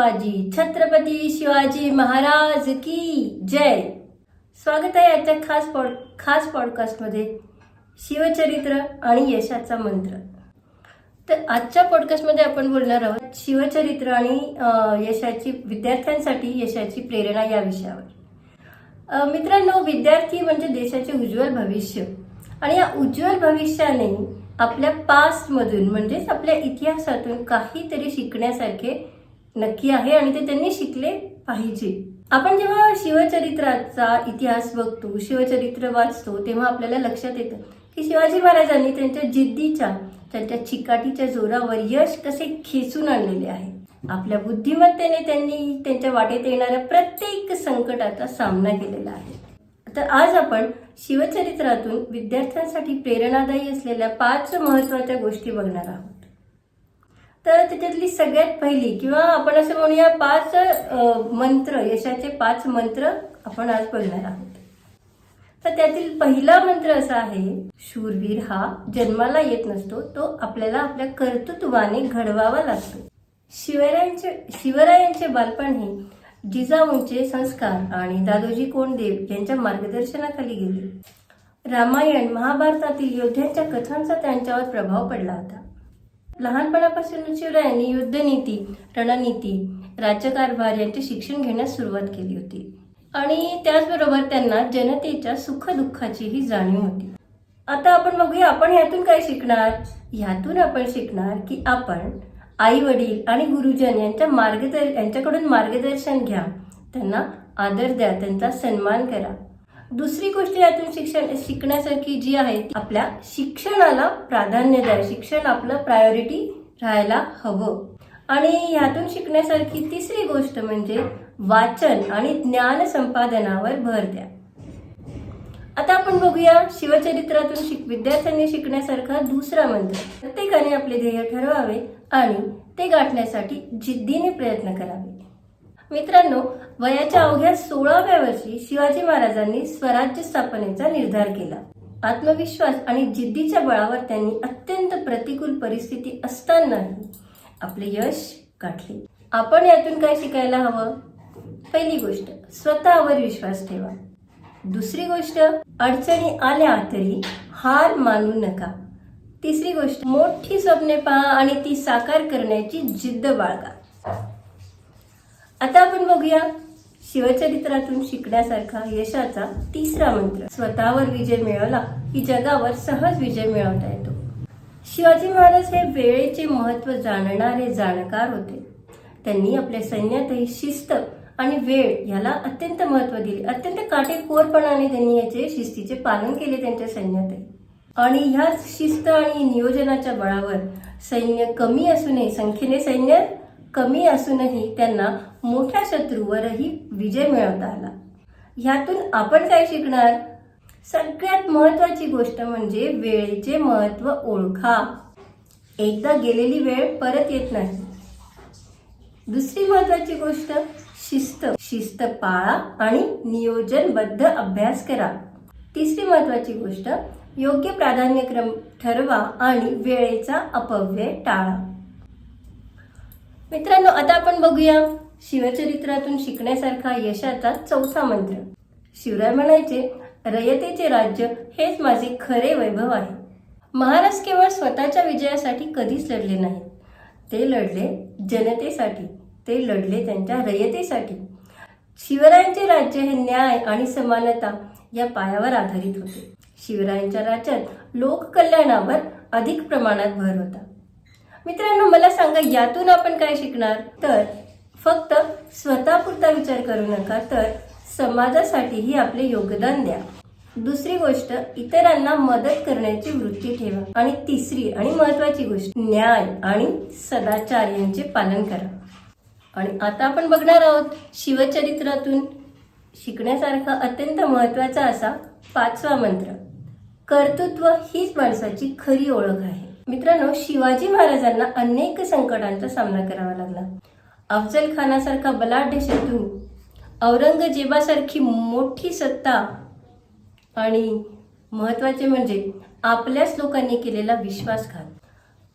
शिवाजी छत्रपती शिवाजी महाराज की जय. स्वागत आहे आजच्या खास पॉड खास पॉडकास्टमध्ये. शिवचरित्र आणि यशाचा मंत्र. तर आजच्या पॉडकास्टमध्ये आपण बोलणार आहोत शिवचरित्र आणि यशाची विद्यार्थ्यांसाठी यशाची प्रेरणा या विषयावर. मित्रांनो विद्यार्थी म्हणजे देशाचे उज्ज्वल भविष्य. आणि या उज्ज्वल भविष्याने आपल्या पास्टमधून म्हणजेच आपल्या इतिहासातून काहीतरी शिकण्यासारखे नक्की आहे आणि ते त्यांनी शिकले पाहिजे. आपण जेव्हा शिवचरित्राचा इतिहास बघतो शिवचरित्र वाचतो तेव्हा आपल्याला लक्षात येतं की शिवाजी महाराजांनी त्यांच्या जिद्दीच्या त्यांच्या चिकाटीच्या जोरावर यश कसे खेचून आणलेले आहे. आपल्या बुद्धिमत्तेने त्यांनी त्यांच्या वाटेत येणाऱ्या प्रत्येक संकटाचा सामना केलेला आहे. तर आज आपण शिवचरित्रातून विद्यार्थ्यांसाठी प्रेरणादायी असलेल्या पाच महत्त्वाच्या गोष्टी बघणार आहोत. तर त्याच्यातली सगळ्यात पहिली किंवा आपण असं म्हणूया पाच मंत्र यशाचे पाच मंत्र आपण आज बोलणार आहोत. तर त्यातील पहिला मंत्र असा आहे शूरवीर हा जन्माला येत नसतो तो आपल्याला आपल्या कर्तृत्वाने घडवावा लागतो. शिवरायांचे शिवरायांचे बालपण हे जिजाऊंचे संस्कार आणि दादोजी कोंडदेव यांच्या मार्गदर्शनाखाली गेले. रामायण महाभारतातील योद्ध्यांच्या कथांचा त्यांच्यावर प्रभाव पडला होता. लहानपणापासून शिवरायांनी युद्धनीती रणनीती राज्यकारभार यांचे शिक्षण घेण्यास सुरुवात केली होती. आणि त्याचबरोबर त्यांना जनतेच्या सुखदुःखाचीही जाणीव होती. आता आपण बघूया आपण ह्यातून काय शिकणार? ह्यातून आपण शिकणार की आपण आई वडील आणि गुरुजन यांच्या मार्गदर्श यांच्याकडून मार्गदर्शन घ्या. त्यांना आदर द्या त्यांचा सन्मान करा. दुसरी गोष्ट यातून शिक्षण शिकण्यासारखी जी आहे आपल्या शिक्षणाला प्राधान्य द्या शिक्षण आपलं प्रायोरिटी राहायला हवं. आणि ह्यातून शिकण्यासारखी तिसरी गोष्ट म्हणजे वाचन आणि ज्ञान संपादनावर भर द्या. आता आपण बघूया शिवचरित्रातून शिक विद्यार्थ्यांनी शिकण्यासारखा दुसरा मंत्र. प्रत्येकाने आपले ध्येय ठरवावे आणि ते गाठण्यासाठी जिद्दीने प्रयत्न करावे. मित्रांनो वयाच्या अवघ्या सोळाव्या वर्षी शिवाजी महाराजांनी स्वराज्य स्थापनेचा निर्धार केला. आत्मविश्वास आणि जिद्दीच्या बळावर त्यांनी अत्यंत प्रतिकूल परिस्थिती असतानाही आपले यश गाठले. आपण यातून काय शिकायला हवं? पहिली गोष्ट स्वतःवर विश्वास ठेवा. दुसरी गोष्ट अडचणी आल्या तरी हार मानू नका. तिसरी गोष्ट मोठी स्वप्ने पहा आणि ती साकार करण्याची जिद्द बाळगा. आता आपण बघूया शिवचरित्रातून शिकण्यासारखा यशाचा तिसरा मंत्र. स्वतःवर विजय मिळवला की जगावर सहज विजय मिळवता येतो. शिवाजी महाराज हे वेळेचे महत्त्व जाणणारे जाणकार होते. त्यांनी आपल्या सैन्यातही शिस्त आणि वेळ याला अत्यंत महत्त्व दिले. अत्यंत काटेकोरपणाने त्यांनी याचे शिस्तीचे पालन केले त्यांच्या सैन्यातही. आणि ह्या शिस्त आणि नियोजनाच्या बळावर सैन्य कमी असूनही संख्येने सैन्य कमी असूनही त्यांना मोठ्या शत्रूवरही विजय मिळवता आला. ह्यातून आपण काय शिकणार? सगळ्यात महत्वाची गोष्ट म्हणजे वेळेचे महत्त्व ओळखा. एकदा गेलेली वेळ परत येत नाही. दुसरी महत्वाची गोष्ट शिस्त. शिस्त पाळा आणि नियोजनबद्ध अभ्यास करा. तिसरी महत्वाची गोष्ट योग्य प्राधान्यक्रम ठरवा आणि वेळेचा अपव्यय टाळा. मित्रांनो आता आपण बघूया शिवचरित्रातून शिकण्यासारखा यशाचा चौथा मंत्र. शिवराय म्हणायचे रयतेचे राज्य हेच माझे खरे वैभव आहे. महाराज केवळ स्वतःच्या विजयासाठी कधीच लढले नाहीत. ते लढले जनतेसाठी ते लढले त्यांच्या रयतेसाठी. शिवरायांचे राज्य हे न्याय आणि समानता या पायावर आधारित होते. शिवरायांच्या राज्यात लोककल्याणावर अधिक प्रमाणात भर होता. मित्रांनो मला सांगा यातून आपण काय शिकणार? तर फक्त स्वतःपुरता विचार करू नका तर समाजासाठीही आपले योगदान द्या. दुसरी गोष्ट इतरांना मदत करण्याची वृत्ती ठेवा. आणि तिसरी आणि महत्वाची गोष्ट न्याय आणि सदाचार यांचे पालन करा. आणि आता आपण बघणार आहोत शिवचरित्रातून शिकण्यासारखा अत्यंत महत्त्वाचा असा पाचवा मंत्र. कर्तृत्व हीच माणसाची खरी ओळख आहे. मित्रांनो शिवाजी महाराजांना अनेक संकटांचा सामना करावा लागला. अफजल खानासारखा बलाढ्य शत्रू औरंगजेबासारखी मोठी सत्ता आणि महत्त्वाचे म्हणजे आपल्याच लोकांनी केलेला विश्वासघात.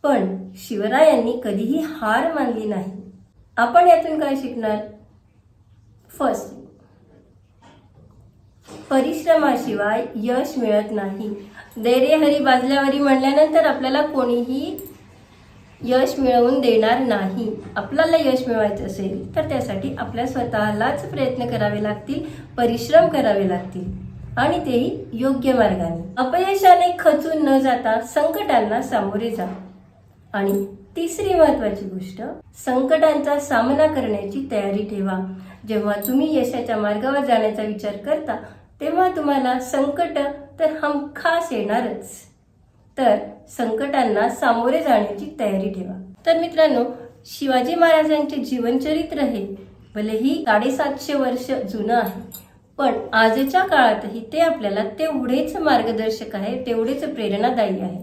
पण शिवरायांनी कधीही हार मानली नाही. आपण यातून काय शिकणार? फर्स्ट परिश्रमाशिवाय यश मिळत नाही. देरे हरी बाजल्यावरी म्हणल्यानंतर आपल्याला कोणीही यश मिळवून देणार नाही. आपल्याला यश मिळवायचं असेल तर त्यासाठी आपल्या स्वतःलाच प्रयत्न करावे लागतील परिश्रम करावे लागतील आणि तेही योग्य मार्गाने. अपयशाने खचून न जाता संकटांना सामोरे जा. आणि तिसरी महत्वाची गोष्ट संकटांचा सामना करण्याची तयारी ठेवा. जेव्हा तुम्ही यशाच्या मार्गावर जाण्याचा विचार करता तेव्हा तुम्हाला संकट तर हमखास येणारच. तर संकटांना सामोरे जाण्याची तयारी ठेवा. तर मित्रांनो शिवाजी महाराजांचे जीवनचरित्र हे भलेही साडेसातशे वर्ष जुनं आहे पण आजच्या काळातही ते आपल्याला तेवढेच मार्गदर्शक आहे तेवढेच प्रेरणादायी आहे.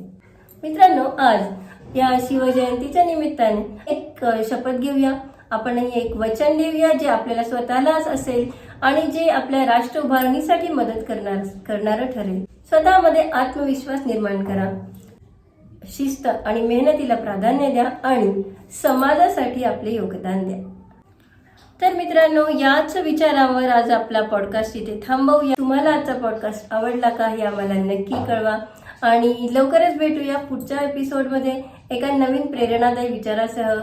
मित्रांनो आज या शिवजयंतीच्या निमित्ताने एक शपथ घेऊया. आपणही एक वचन देऊया जे आपल्याला स्वतःलाच असेल आणि जे आपल्या राष्ट्र उभारणीसाठी मदत करणार करणारं ठरेल. स्वतःमध्ये आत्मविश्वास निर्माण करा. शिस्त आणि मेहनतीला प्राधान्य द्या आणि समाजासाठी आपले योगदान द्या. तर मित्रांनो याच विचारावर आज आपला पॉडकास्ट इथे थांबवूया. तुम्हाला आजचा पॉडकास्ट आवडला का हे आम्हाला नक्की कळवा. आणि लवकरच भेटूया पुढच्या एपिसोडमध्ये एका नवीन प्रेरणादायी विचारासह.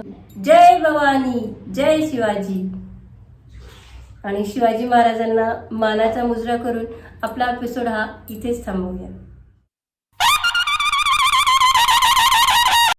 जय भवानी जय शिवाजी. आणि शिवाजी महाराजांना मानाचा मुजरा करून आपला एपिसोड हा इथेच थांबवूया.